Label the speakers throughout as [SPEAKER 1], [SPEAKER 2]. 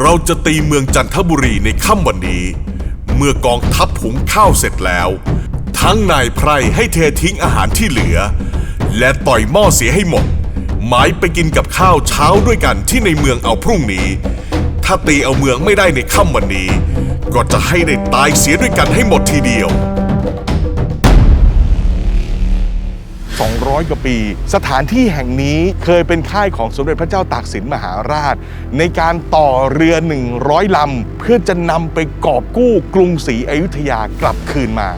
[SPEAKER 1] เราจะตีเมืองจันทบุรีในค่ำวันนี้ เมื่อกองทัพหุงข้าวเสร็จแล้ว ทั้งนายไพรให้เททิ้งอาหารที่เหลือ และต่อยหม้อเสียให้หมด หมายไปกินกับข้าวเช้าด้วยกันที่ในเมืองเอาพรุ่งนี้ ถ้าตีเอาเมืองไม่ได้ในค่ำวันนี้ ก็จะให้ได้ตายเสียด้วยกันให้หมดทีเดียว
[SPEAKER 2] 200 กว่าปี สถานที่แห่งนี้เคยเป็นค่ายของสมเด็จพระเจ้าตากสินมหาราช ในการต่อเรือ 100 ลำ เพื่อจะนำไปกอบกู้กรุงศรีอยุธยากลับคืนมา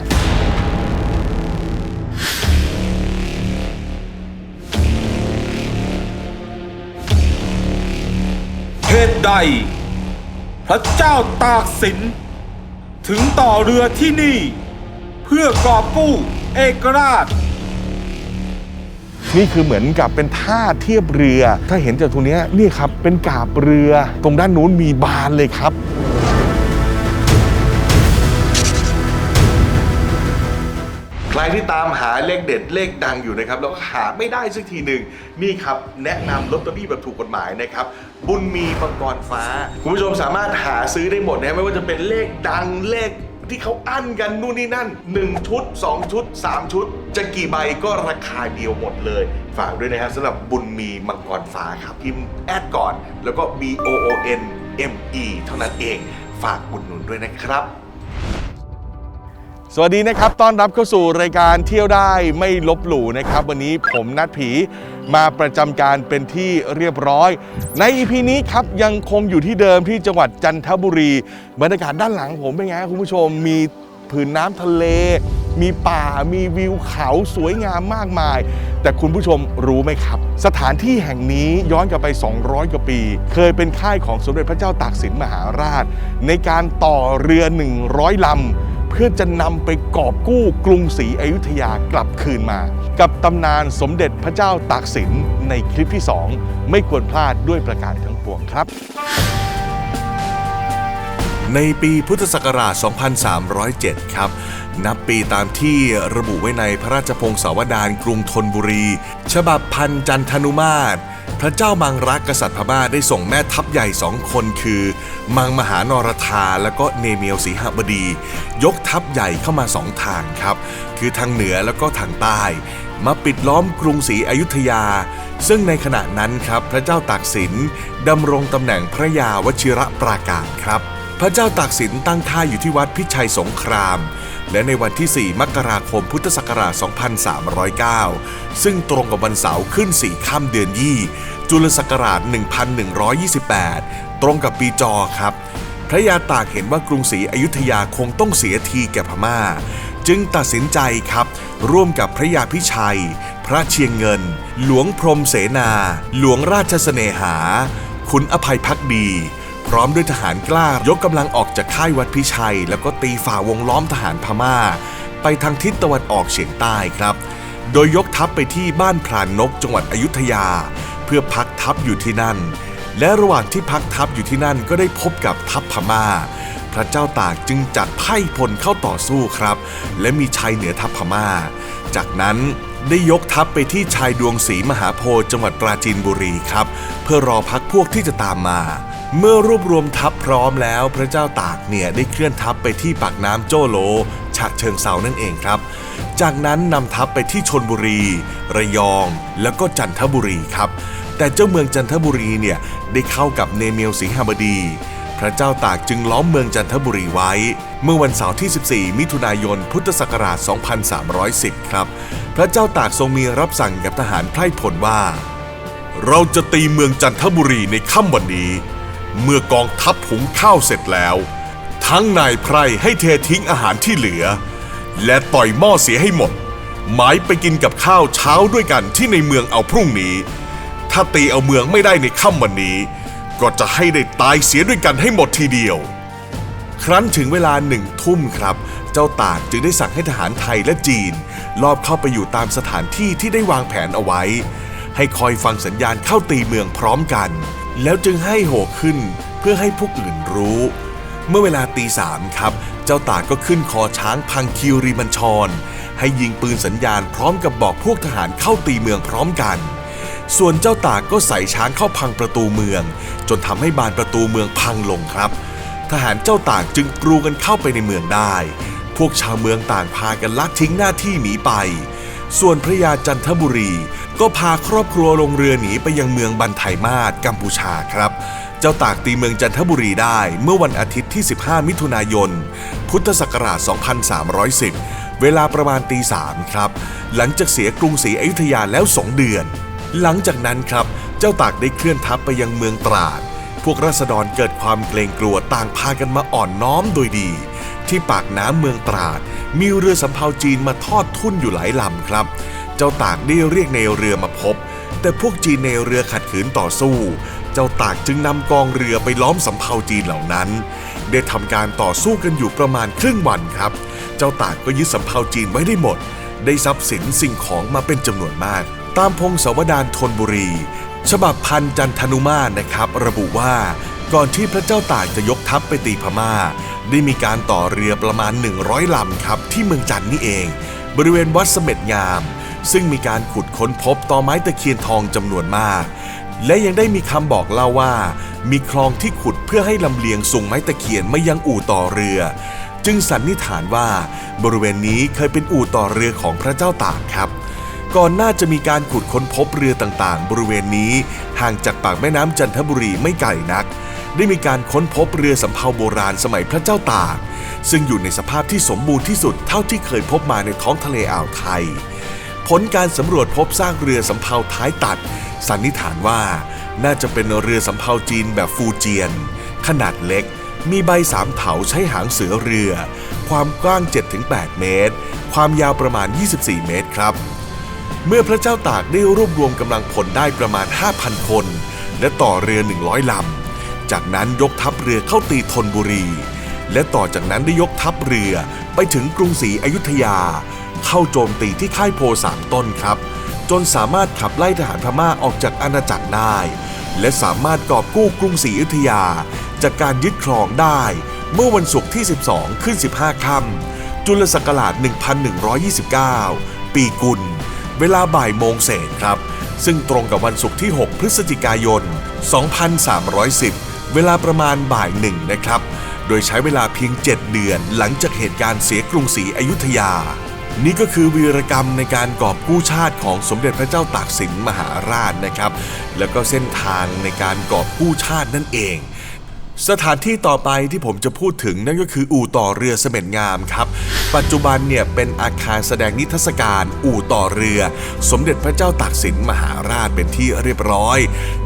[SPEAKER 3] เหตุใด พระเจ้าตากสิน ถึงต่อเรือที่นี่ เพื่อกอบกู้เอกราช
[SPEAKER 2] นี่คือเหมือนกับเป็นท่าเทียบเรือ ถ้าเห็นจากตรงนี้นี่ครับเป็นกาบเรือ ตรงด้านนู้นมีบานเลยครับใครที่ตามหาเลขเด็ดเลขดังอยู่นะครับแล้วหาไม่ได้สักทีหนึ่งนี่ครับแนะนำลอตเตอรี่แบบถูกกฎหมายนะครับบุญมีมังกรฟ้า คุณผู้ชมสามารถหาซื้อได้หมดนะไม่ว่าจะเป็นเลขดังเลข ที่เขาอั้นกันนู่นนี่นั่น 1 ชุด 2 ชุด 3 ชุด จะกี่ใบก็ราคาเดียวหมดเลย ฝากด้วยนะฮะสำหรับบุญมีมังกรฟ้าครับพิมพ์แอดก่อน แล้วก็ B O O N M E เท่านั้นเอง ฝากบุญหนุนด้วยนะครับ สวัสดีนะครับ ต้อนรับเข้าสู่รายการเที่ยวได้ไม่ลบหลู่นะครับ วันนี้ผมนัดผีมาประจำการเป็นที่เรียบร้อย ใน EP นี้ครับยังคงอยู่ที่เดิมที่จังหวัดจันทบุรี บรรยากาศด้านหลังผมเป็นไงคุณผู้ชมมีผืนน้ำทะเล มีป่ามีวิวเขาสวยงามมากมาย แต่คุณผู้ชมรู้ไหมครับ สถานที่แห่งนี้ย้อนกลับไป 200 กว่าปี เคยเป็นค่ายของสมเด็จพระเจ้าตากสินมหาราช ในการต่อเรือ 100ลำ เพื่อจะนำไปกอบกู้กรุงศรีอยุธยากลับคืนมา กับตำนานสมเด็จพระเจ้าตากสินในคลิปที่ 2 ไม่ควรพลาดด้วยประการทั้งปวงครับ
[SPEAKER 1] ในปีพุทธศักราช 2307 ครับ นับปีตามที่ระบุไว้ในพระราชพงศาวดารกรุงธนบุรี ฉบับพันจันทนุมาตร พระเจ้ามังรักกษัตริย์พม่าได้ส่งแม่ทัพใหญ่สองคนคือ มังมหานรธาและก็เนเมียวสีหบดี ยกทัพใหญ่เข้ามาสองทางครับ คือทางเหนือแล้วก็ทางใต้ มาปิดล้อมกรุงศรีอยุธยา ซึ่งในขณะนั้นครับพระเจ้าตากสินดำรงตำแหน่งพระยาวชิระปราการครับ พระเจ้าตากสินตั้งค่ายอยู่ที่วัดพิชัยสงคราม และในวันที่ 4 มกราคมพุทธศักราช 2309 ซึ่งตรงกับวันเสาร์ขึ้น 4 ค่ำเดือนยี่ จุลศักราช 1128 ตรงกับปีจอครับ พระยาตากเห็นว่ากรุงศรีอยุธยาคงต้องเสียทีแก่พม่า จึงตัดสินใจครับ ร่วมกับพระยาพิชัย พระเชียงเงิน หลวงพรมเสนา หลวงราชสเสนหาขุนอภัยพักดี พร้อมด้วยทหารกล้ายกกำลังออกจากค่ายวัดพิชัย แล้วก็ตีฝ่าวงล้อมทหารพม่า ไปทางทิศตะวันออกเฉียงใต้ครับ โดยยกทัพไปที่บ้านพรานนกจังหวัดอยุธยา เพื่อพักทัพอยู่ที่นั่น และระหว่างที่พักทัพอยู่ที่นั่นก็ได้พบกับทัพพม่า พระเจ้าตากจึงจัดไพ่พลเข้าต่อสู้ครับ และมีชัยเหนือทัพพม่า จากนั้นได้ยกทัพไปที่ชายดวงศรีมหาโพธิ์จังหวัดปราจีนบุรีครับ เพื่อรอพักพวกที่จะตามมา เมื่อรวบรวมทัพพร้อมแล้วพระเจ้าตากเนี่ยได้เคลื่อนทัพไปที่ปากน้ำโจโลฉะเชิงเซานั่นเองครับ จากนั้นนำทัพไปที่ชนบุรี ระยอง แล้วก็จันทบุรีครับ แต่เจ้าเมืองจันทบุรีเนี่ยได้เข้ากับเนเมียวสิงหบดี พระเจ้าตากจึงล้อมเมืองจันทบุรีไว้ เมื่อวันเสาร์ที่ 14 มิถุนายน พุทธศักราช 2310 ครับ พระเจ้าตากทรงมีรับสั่งกับทหารไพร่พลว่า เราจะตีเมืองจันทบุรีในค่ำวันนี้ เมื่อกองทัพหุงข้าวเสร็จแล้ว ทั้งนายไพรให้เททิ้งอาหารที่เหลือ และต่อยหม้อเสียให้หมด หมายไปกินกับข้าวเช้าด้วยกันที่ในเมืองเอาพรุ่งนี้ ถ้าตีเอาเมืองไม่ได้ในค่ำวันนี้ ก็จะให้ได้ตายเสียด้วยกันให้หมดทีเดียว ครั้นถึงเวลาหนึ่งทุ่มครับ เจ้าตากจึงได้สั่งให้ทหารไทยและจีน ลอบเข้าไปอยู่ตามสถานที่ที่ได้วางแผนเอาไว้ ให้คอยฟังสัญญาณเข้าตีเมืองพร้อมกัน แล้วจึงให้โหขึ้นเพื่อให้พวกอื่นรู้ เมื่อเวลาตีสามครับ เจ้าตากก็ขึ้นคอช้างพังคิวรีมันชร ให้ยิงปืนสัญญาณพร้อมกับบอกพวกทหารเข้าตีเมืองพร้อมกัน ส่วนเจ้าตากก็ใส่ช้างเข้าพังประตูเมือง จนทำให้บานประตูเมืองพังลงครับ ทหารเจ้าตากจึงกรูกันเข้าไปในเมืองได้ พวกชาวเมืองต่างพากันละทิ้งหน้าที่หนีไป ส่วนพระยาจันทบุรี ก็พาครอบครัวลงเรือหนีไปยังเมืองบันไทมาศกัมพูชาครับ เจ้าตากตีเมืองจันทบุรีได้เมื่อวันอาทิตย์ที่ 15 มิถุนายน พุทธศักราช 2310 เวลาประมาณตีสามครับ หลังจากเสียกรุงศรีอยุธยาแล้วสองเดือน หลังจากนั้นครับ เจ้าตากได้เคลื่อนทัพไปยังเมืองตราด พวกราษฎรเกิดความเกรงกลัวต่างพากันมาอ่อนน้อมโดยดี ที่ปากน้ำเมืองตราด มีเรือสำเภาจีนมาทอดทุ่นอยู่หลายลำครับ เจ้าตากได้เรียกในเรือมาพบ แต่พวกจีนในเรือขัดขืนต่อสู้ เจ้าตากจึงนำกองเรือไปล้อมสำเภาจีนเหล่านั้น ได้ทำการต่อสู้กันอยู่ประมาณครึ่งวันครับ เจ้าตากก็ยึดสำเภาจีนไว้ได้หมด ได้ทรัพย์สินสิ่งของมาเป็นจำนวนมาก ตามพงศาวดารธนบุรี ฉบับพันจันทนุมาตนะครับ ระบุว่า ก่อนที่พระเจ้าตากจะยกทัพไปตีพม่า ได้มีการต่อเรือประมาณ 100ลำครับ ที่เมืองจันน์นี่เอง บริเวณวัดเสม็ดงาม ซึ่งมีการขุดค้นพบตอไม้ตะเคียนทองจำนวนมาก และยังได้มีคำบอกเล่าว่า มีคลองที่ขุดเพื่อให้ลำเลียงส่งไม้ตะเคียนมายังอู่ต่อเรือ จึงสันนิษฐานว่า บริเวณนี้เคยเป็นอู่ต่อเรือของพระเจ้าตากครับก่อนหน้าจะมีการขุดค้นพบเรือต่างๆ บริเวณนี้ ห่างจากปากแม่น้ำจันทบุรีไม่ไกลนัก ได้มีการค้นพบเรือสำเภาโบราณสมัยพระเจ้าตาก ซึ่งอยู่ในสภาพที่สมบูรณ์ที่สุดเท่าที่เคยพบมาในท้องทะเลอ่าวไทย ผลการสำรวจพบซากเรือสำเภาท้ายตัด สันนิษฐานว่าน่าจะเป็นเรือสำเภาจีนแบบฟูเจียน ขนาดเล็ก มีใบสามเถาใช้หางเสือเรือ ความกว้าง 7-8 เมตร ความยาวประมาณ 24 เมตรครับเมื่อพระเจ้าตากได้รวบรวมกำลังพลได้ประมาณ 5,000 คน และต่อเรือ 100 ลำ จากนั้นยกทัพเรือเข้าตีธนบุรี และต่อจากนั้นได้ยกทัพเรือไปถึงกรุงศรีอยุธยา เข้าโจมตีที่ค่ายโพสามต้นครับ จนสามารถขับไล่ทหารพม่าออกจากอาณาจักรได้ และสามารถกอบกู้กรุงศรีอยุธยา จากการยึดครองได้ เมื่อวันศุกร์ที่ 12 ขึ้น 15 ค่ำจุลศักราช 1129 ปีกุล เวลาบ่ายโมงเศษครับซึ่งตรงกับวันศุกร์ที่ 6 พฤศจิกายน 2310 เวลาประมาณบ่ายหนึ่งนะครับ โดยใช้เวลาเพียง 7 เดือนหลังจากเหตุการณ์เสียกรุงศรีอยุธยา นี่ก็คือวีรกรรมในการกอบกู้ชาติของสมเด็จพระเจ้าตากสินมหาราชนะครับ แล้วก็เส้นทางในการกอบกู้ชาตินั่นเอง สถานที่ต่อไปที่ผมจะพูดถึงนั่นก็คืออู่ต่อเรือเสม็ดงามครับ ปัจจุบันเนี่ยเป็นอาคารแสดงนิทรรศการอู่ต่อเรือ สมเด็จพระเจ้าตากสินมหาราชเป็นที่เรียบร้อย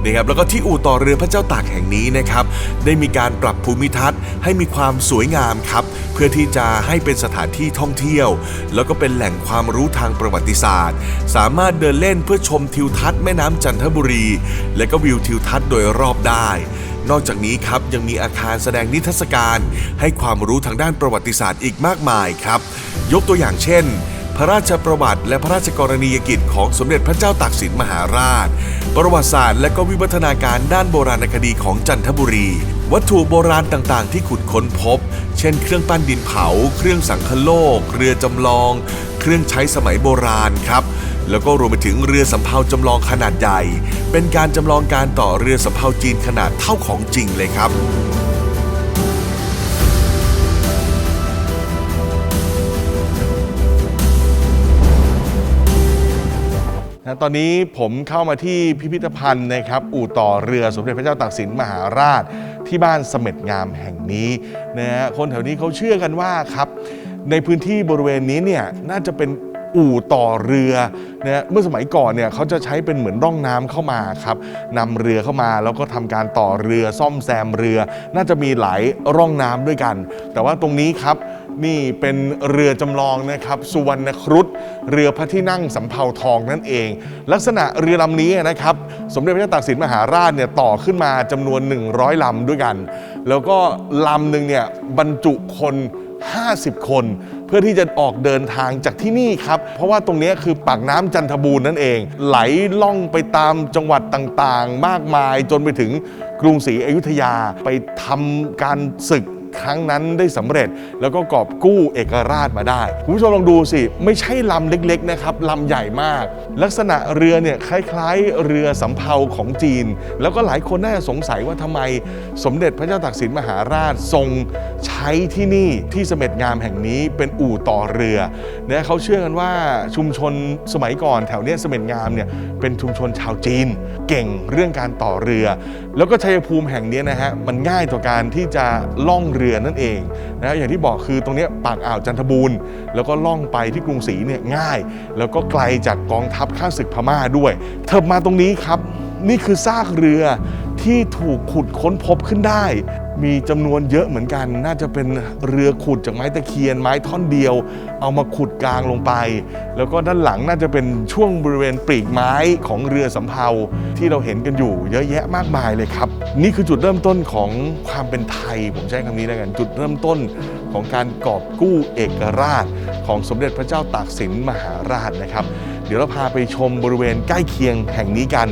[SPEAKER 1] นะครับแล้วก็ที่อู่ต่อเรือพระเจ้าตากแห่งนี้นะครับได้มีการปรับภูมิทัศน์ให้มีความสวยงามครับ เพื่อที่จะให้เป็นสถานที่ท่องเที่ยว แล้วก็เป็นแหล่งความรู้ทางประวัติศาสตร์ สามารถเดินเล่นเพื่อชมทิวทัศน์แม่น้ำจันทบุรี และก็วิวทิวทัศน์โดยรอบได้ นอกจากนี้ครับยังมีอาคารแสดงนิทรรศการ ให้ความรู้ทางด้านประวัติศาสตร์อีกมากมายครับ ยกตัวอย่างเช่น พระราชประวัติ และพระราชกรณียกิจของสมเด็จพระเจ้าตากสินมหาราช ประวัติศาสตร์และก็วิวัฒนาการด้านโบราณคดีของจันทบุรี วัตถุโบราณต่างๆ ที่ขุดค้นพบ เช่น เครื่องปั้นดินเผา เครื่องสังคโลก เรือจำลอง เครื่องใช้สมัยโบราณครับ แล้วก็รวมไปถึงเรือสำเภาจำลองขนาดใหญ่ เป็นการจำลองการต่อเรือสำเภาจีนขนาดเท่าของจริงเลยครับ
[SPEAKER 2] นะตอนนี้ผมเข้ามาที่พิพิธภัณฑ์นะครับ อู่ต่อเรือสมเด็จพระเจ้าตากสินมหาราช ที่บ้านเสม็ดงามแห่งนี้นะฮะคนแถวนี้เขาเชื่อกันว่าครับ ในพื้นที่บริเวณนี้เนี่ยน่าจะเป็น อู่ต่อเรือนะฮะเมื่อสมัยก่อนเนี่ยเขาจะใช้เป็นเหมือนร่องน้ำเข้ามาครับนำเรือเข้ามาแล้วก็ทำการต่อเรือซ่อมแซมเรือ น่าจะมีหลายร่องน้ำด้วยกัน แต่ว่าตรงนี้ครับนี่เป็นเรือจำลองนะครับสุวรรณครุฑเรือพระที่นั่งสำเภาทองนั่นเอง ลักษณะเรือลำนี้นะครับสมเด็จพระเจ้าตากสินมหาราชเนี่ยต่อขึ้นมาจำนวน 100ลำด้วยกัน แล้วก็ลำหนึ่งเนี่ยบรรจุคน 50 คน พื่อที่จะออกเดินทางจากที่นี่ครับ เพราะว่าตรงนี้คือปากน้ำจันทบูรณ์นั่นเอง ไหลล่องไปตามจังหวัดต่างๆ มากมายจนไปถึงกรุงศรีอยุธยาไปทำการศึก
[SPEAKER 1] ครั้งนั้นได้สำเร็จ แล้วก็กอบกู้เอกราชมาได้คุณผู้ชมลองดูสิ ไม่ใช่ลำเล็กๆนะครับลำใหญ่มาก ลักษณะเรือเนี่ยคล้ายๆ เรือสำเภาของจีน แล้วก็หลายคนน่าจะสงสัยว่าทำไม สมเด็จพระเจ้าตากสินมหาราชทรงใช้ที่นี่ที่เสม็ดงามแห่งนี้เป็นอู่ต่อเรือเนี่ยเขาเชื่อกันว่าชุมชนสมัยก่อนแถวเนี้ยเสม็ดงามเนี่ยเป็นชุมชนชาวจีน เก่งเรื่องการต่อเรือ แล้วก็ชัยภูมิแห่งเนี้ยนะฮะมันง่ายต่อการที่จะล่องเรือนั่นเองนะอย่างที่บอกคือตรงนี้ปากอ่าวจันทบูรณ์แล้วก็ล่องไปที่กรุงศรีเนี่ยง่าย แล้วก็ไกลจากกองทัพข้าศึกพม่าด้วย เถิบมาตรงนี้ครับ นี่คือซากเรือที่ถูกขุดค้นพบขึ้นได้ มีจำนวนเยอะเหมือนกัน น่าจะเป็นเรือขุดจากไม้ตะเคียน ไม้ท่อนเดียว เอามาขุดกลางลงไป แล้วก็ด้านหลังน่าจะเป็นช่วงบริเวณปลีกไม้ของเรือสำเภาที่เราเห็นกันอยู่เยอะแยะมากมายเลยครับ นี่คือจุดเริ่มต้นของความเป็นไทย ผมใช้คำนี้แล้วกัน จุดเริ่มต้นของการกอบกู้เอกราช ของสมเด็จพระเจ้าตากสินมหาราชนะครับ เดี๋ยวเราพาไปชมบริเวณใกล้เคียงแห่งนี้กัน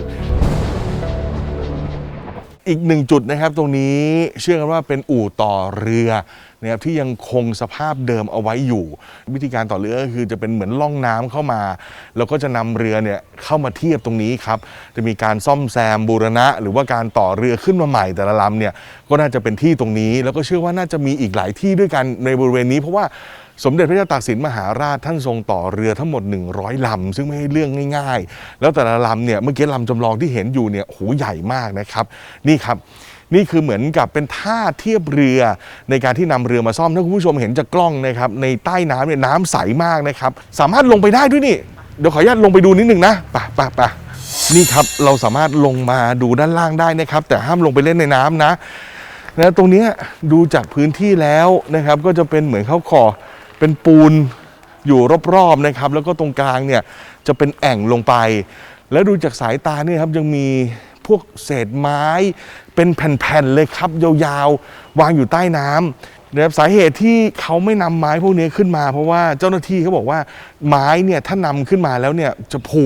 [SPEAKER 1] อีกหนึ่งจุดนะครับตรงนี้เชื่อกันว่าเป็นอู่ต่อเรือนะครับที่ยังคงสภาพเดิมเอาไว้อยู่ วิธีการต่อเรือก็คือจะเป็นเหมือนล่องน้ำเข้ามา แล้วก็จะนำเรือเนี่ยเข้ามาเทียบตรงนี้ครับจะมีการซ่อมแซมบูรณะ หรือว่าการต่อเรือขึ้นมาใหม่แต่ละลำเนี่ยก็น่าจะเป็นที่ตรงนี้ แล้วก็เชื่อว่าน่าจะมีอีกหลายที่ด้วยกันในบริเวณนี้ เพราะว่า สมเด็จพระเจ้าตากสินมหาราชท่านทรงต่อเรือทั้งหมด 100 ลำ ซึ่งไม่ใช่เรื่องง่าย ๆ แล้วแต่ละลำเนี่ยเมื่อกี้ลำจำลองที่เห็นอยู่เนี่ยโหใหญ่มากนะครับ นี่ครับนี่คือเหมือนกับเป็นท่าเทียบเรือในการที่นำเรือมาซ่อมถ้าคุณผู้ชมเห็นจากกล้องนะครับในใต้น้ำเนี่ยน้ำใสมากนะครับ สามารถลงไปได้ด้วยนี่เดี๋ยวขออนุญาตลงไปดูนิดนึงนะปไปไปนี่ครับเราสามารถลงมาดูด้านล่างได้นะครับ แต่ห้ามลงไปเล่นในน้ำนะนะตรงนี้ดูจากพื้นที่แล้วนะครับ ก็จะเป็นเหมือนเขาขอ เป็นปูนอยู่รอบๆนะครับ แล้วก็ตรงกลางเนี่ยจะเป็นแอ่งลงไป แล้วดูจากสายตาเนี่ยครับยังมีพวกเศษไม้เป็นแผ่นๆเลยครับ ยาวๆ วางอยู่ใต้น้ำนะครับสาเหตุที่เขาไม่นำไม้พวกนี้ขึ้นมา เพราะว่าเจ้าหน้าที่เขาบอกว่าไม้เนี่ยถ้านำขึ้นมาแล้วเนี่ยจะผุ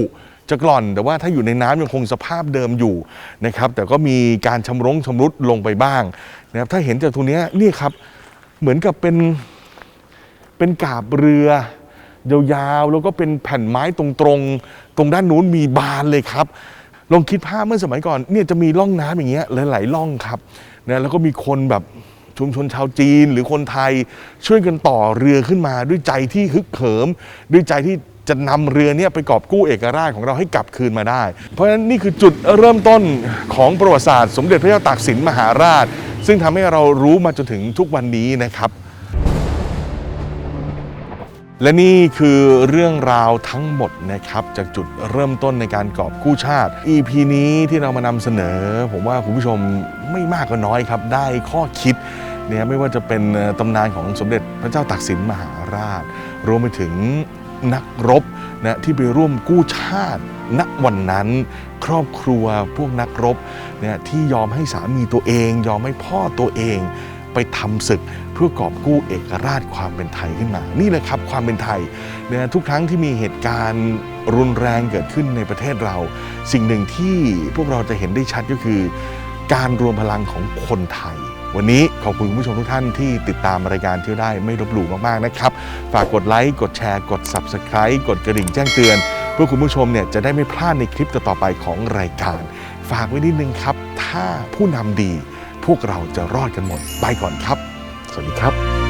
[SPEAKER 1] จะกร่อน แต่ว่าถ้าอยู่ในน้ำยังคงสภาพเดิมอยู่นะครับ แต่ก็มีการชำรุงชำรุดลงไปบ้างนะครับถ้าเห็นจากตรงนี้นี่ครับเหมือนกับเป็น เป็นกาบเรือยาวๆ แล้วก็เป็นแผ่นไม้ตรงๆ ตรงด้านนู้นมีบานเลยครับ ลองคิดภาพเมื่อสมัยก่อนเนี่ยจะมีร่องน้ำอย่างเงี้ยหลายๆร่องครับนะแล้วก็มีคนแบบชุมชนชาวจีนหรือคนไทยช่วยกันต่อเรือขึ้นมาด้วยใจที่ฮึกเหิม ด้วยใจที่จะนำเรือเนี่ยไปกอบกู้เอกราชของเราให้กลับคืนมาได้ เพราะฉะนั้นนี่คือจุดเริ่มต้นของประวัติศาสตร์ สมเด็จพระเจ้าตากสินมหาราช ซึ่งทำให้เรารู้มาจนถึงทุกวันนี้นะครับ และนี่คือเรื่องราวทั้งหมดนะครับ จากจุดเริ่มต้นในการกอบกู้ชาติ EP นี้ที่เรามานำเสนอ ผมว่าคุณผู้ชมไม่มากก็น้อยครับ ได้ข้อคิดเนี่ยไม่ว่าจะเป็นตำนานของสมเด็จพระเจ้าตากสินมหาราช รวมไปถึงนักรบนะที่ไปร่วมกู้ชาติณวันนั้น ครอบครัวพวกนักรบเนี่ยที่ยอมให้สามีตัวเอง ยอมให้พ่อตัวเอง ไปทำศึกเพื่อกอบกู้เอกราชความเป็นไทยขึ้นมา นี่แหละครับความเป็นไทยเนี่ยทุกครั้งที่มีเหตุการณ์รุนแรงเกิดขึ้นในประเทศเรา สิ่งหนึ่งที่พวกเราจะเห็นได้ชัดก็คือ การรวมพลังของคนไทยวันนี้ขอบคุณคุณผู้ชมทุกท่านที่ติดตามรายการเที่ยวได้ไม่ลบหลู่มากๆนะครับ ฝากกดไลค์ กดแชร์ กด Subscribe กดกระดิ่งแจ้งเตือน เพื่อคุณผู้ชมเนี่ยจะได้ไม่พลาดในคลิปต่อๆไปของรายการ ฝากไว้นิดนึงครับ ถ้าผู้นำดี พวกเราจะรอดกันหมด ไปก่อนครับ สวัสดีครับ